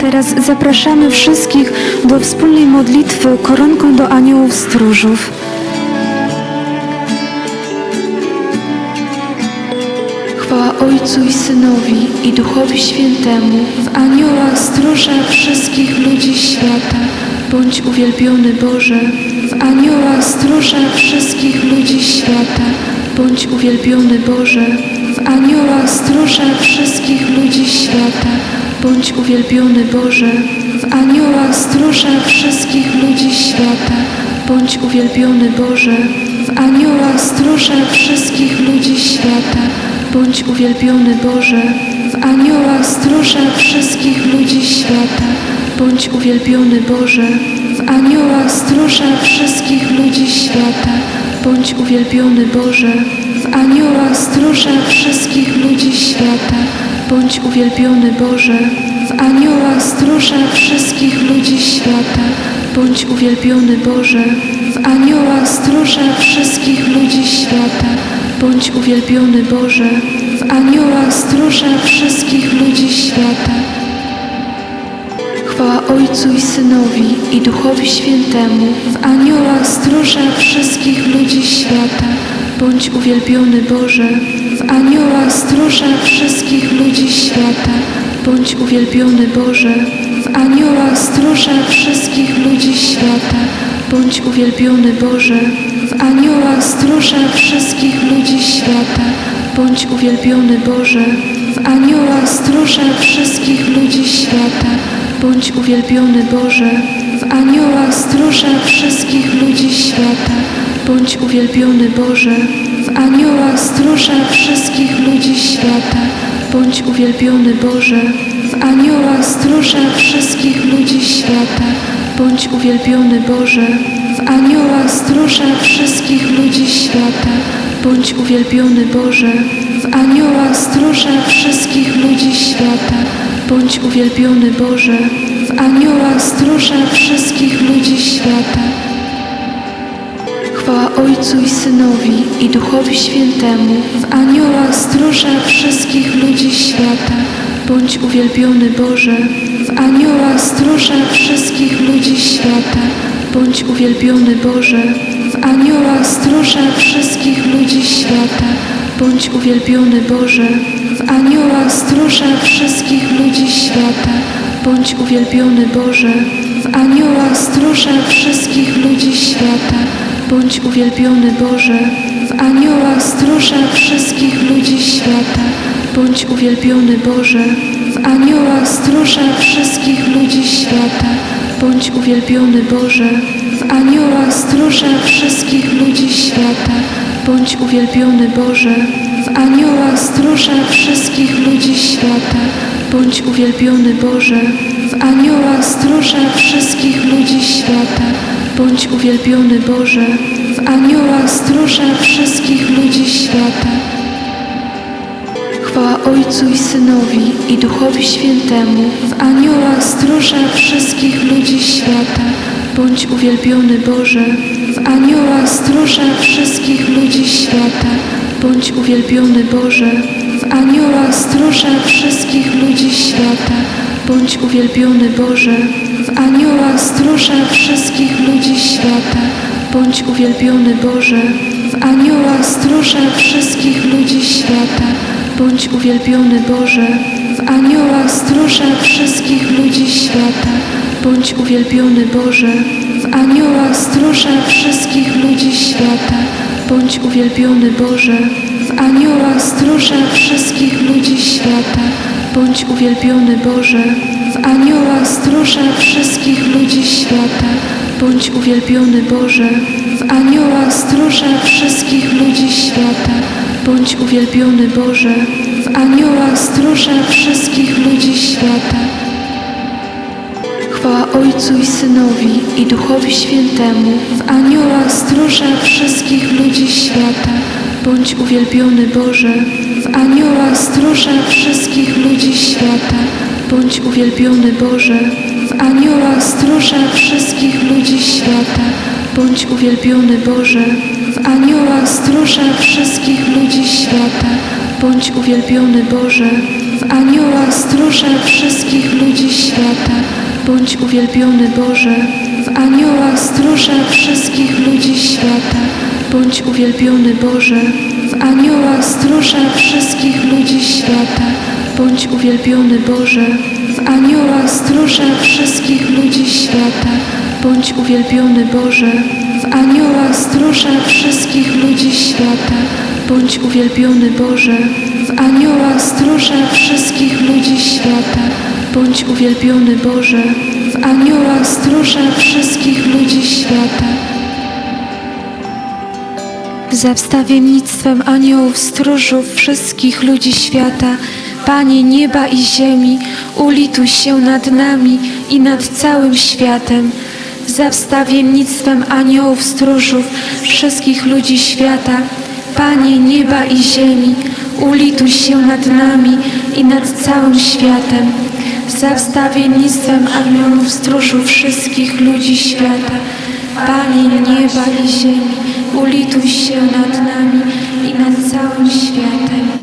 Teraz zapraszamy wszystkich do wspólnej modlitwy koronką do aniołów stróżów. Chwała Ojcu i Synowi i Duchowi Świętemu, W aniołach stróżach wszystkich ludzi świata. bądź uwielbiony Boże, W aniołach stróżach wszystkich ludzi świata. bądź uwielbiony Boże, W aniołach stróżach wszystkich ludzi świata. Bądź uwielbiony Boże, W aniołach stróżach wszystkich ludzi świata. bądź uwielbiony Boże, W aniołach stróżach wszystkich ludzi świata. bądź uwielbiony Boże, W aniołach stróżach wszystkich ludzi świata. bądź uwielbiony Boże, W aniołach stróżach wszystkich ludzi świata. bądź uwielbiony Boże, W aniołach stróżach wszystkich ludzi świata. Bądź uwielbiony Boże, W aniołach stróżach wszystkich ludzi świata. bądź uwielbiony Boże, W aniołach stróżach wszystkich ludzi świata. bądź uwielbiony Boże, W aniołach stróżach wszystkich ludzi świata. chwała Ojcu i Synowi i Duchowi Świętemu, W aniołach stróżach wszystkich ludzi świata. bądź uwielbiony Boże, W aniołach stróżach wszystkich ludzi świata. bądź uwielbiony Boże, W aniołach stróżach wszystkich ludzi świata. bądź uwielbiony Boże, W aniołach stróżach wszystkich ludzi świata. bądź uwielbiony Boże, W aniołach stróżach wszystkich ludzi świata. bądź uwielbiony Boże, W aniołach stróżach wszystkich ludzi świata. bądź uwielbiony Boże, aniołach stróżach wszystkich ludzi świata. bądź uwielbiony Boże, W aniołach stróżach wszystkich ludzi świata. bądź uwielbiony Boże, W aniołach stróżach wszystkich ludzi świata. bądź uwielbiony Boże, W aniołach stróżach wszystkich ludzi świata. bądź uwielbiony Boże, W aniołach stróżach wszystkich ludzi świata. Chwała Ojcu i Synowi i Duchowi Świętemu, W aniołach stróżach wszystkich ludzi świata. bądź uwielbiony Boże, W aniołach stróżach wszystkich ludzi świata. bądź uwielbiony Boże, W aniołach stróżach wszystkich ludzi świata. bądź uwielbiony Boże, W aniołach stróżach wszystkich ludzi świata. bądź uwielbiony Boże, W aniołach stróżach wszystkich ludzi świata. Bądź uwielbiony Boże, W aniołach stróżach wszystkich ludzi świata. bądź uwielbiony Boże, W aniołach stróżach wszystkich ludzi świata. bądź uwielbiony Boże, W aniołach stróżach wszystkich ludzi świata. bądź uwielbiony Boże, W aniołach stróżach wszystkich ludzi świata. bądź uwielbiony Boże, W aniołach stróżach wszystkich ludzi świata. Bądź uwielbiony Boże, W aniołach stróżach wszystkich ludzi świata. chwała Ojcu i Synowi i Duchowi Świętemu, W aniołach stróżach wszystkich ludzi świata. bądź uwielbiony Boże, W aniołach stróżach wszystkich ludzi świata. bądź uwielbiony Boże, W aniołach stróżach wszystkich ludzi świata. bądź uwielbiony Boże, W aniołach stróżach wszystkich ludzi świata. bądź uwielbiony Boże, W aniołach stróżach wszystkich ludzi świata. bądź uwielbiony Boże, W aniołach stróżach wszystkich ludzi świata. bądź uwielbiony Boże, W aniołach stróżach wszystkich ludzi świata. bądź uwielbiony Boże, W aniołach stróżach wszystkich ludzi świata. bądź uwielbiony Boże, W aniołach świata. Bądź uwielbiony Boże, W aniołach stróżach wszystkich ludzi świata. bądź uwielbiony Boże, W aniołach stróżach wszystkich ludzi świata. chwała Ojcu i Synowi i Duchowi Świętemu, W aniołach stróżach wszystkich ludzi świata. bądź uwielbiony Boże, W aniołach stróżach wszystkich ludzi świata. bądź uwielbiony Boże, aniołach stróżach wszystkich ludzi świata. bądź uwielbiony Boże, W aniołach stróżach wszystkich ludzi świata. bądź uwielbiony Boże, W aniołach stróżach wszystkich ludzi świata. bądź uwielbiony Boże. W aniołach stróże wszystkich ludzi świata. Bądź uwielbiony Boże. W aniołach stróże wszystkich ludzi świata. Bądź uwielbiony Boże. W aniołach stróże wszystkich ludzi świata. Bądź uwielbiony Boże. W aniołach stróże wszystkich ludzi świata. Bądź uwielbiony Boże. W aniołach stróże wszystkich ludzi świata. Bądź uwielbiony Boże. W aniołach stróże wszystkich ludzi świata. Za wstawiennictwem aniołów stróżów wszystkich ludzi świata, Panie nieba i ziemi, ulituj się nad nami i nad całym światem. Za wstawiennictwem aniołów stróżów wszystkich ludzi świata, Panie nieba i ziemi, ulituj się nad nami i nad całym światem. Za wstawiennictwem aniołów stróżów wszystkich ludzi świata, Panie nieba i ziemi, ulituj się nad nami i nad całym światem.